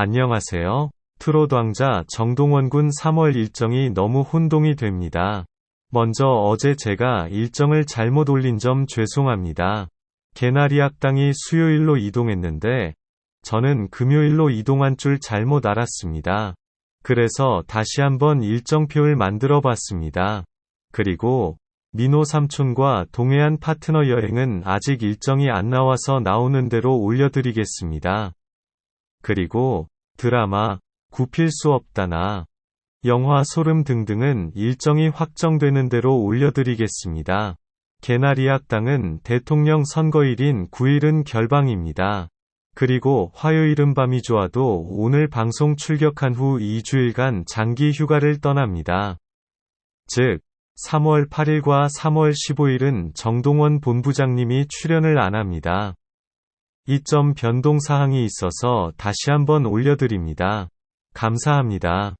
안녕하세요. 트롯 왕자 정동원 군 3월 일정이 너무 혼동이 됩니다. 먼저 어제 제가 일정을 잘못 올린 점 죄송합니다. 개나리 학당이 수요일로 이동했는데 저는 금요일로 이동한 줄 잘못 알았습니다. 그래서 다시 한번 일정표를 만들어 봤습니다. 그리고 민호 삼촌과 동해안 파트너 여행은 아직 일정이 안 나와서 나오는 대로 올려드리겠습니다. 그리고 드라마 굽힐 수 없다나 영화 소름 등등은 일정이 확정되는 대로 올려드리겠습니다. 개나리 학당은 대통령 선거일인 9일은 결방입니다. 그리고 화요일은 밤이 좋아도 오늘 방송 출격한 후 2주일간 장기 휴가를 떠납니다. 즉, 3월 8일과 3월 15일은 정동원 본부장님이 출연을 안 합니다. 이점 변동 사항이 있어서 다시 한번 올려드립니다. 감사합니다.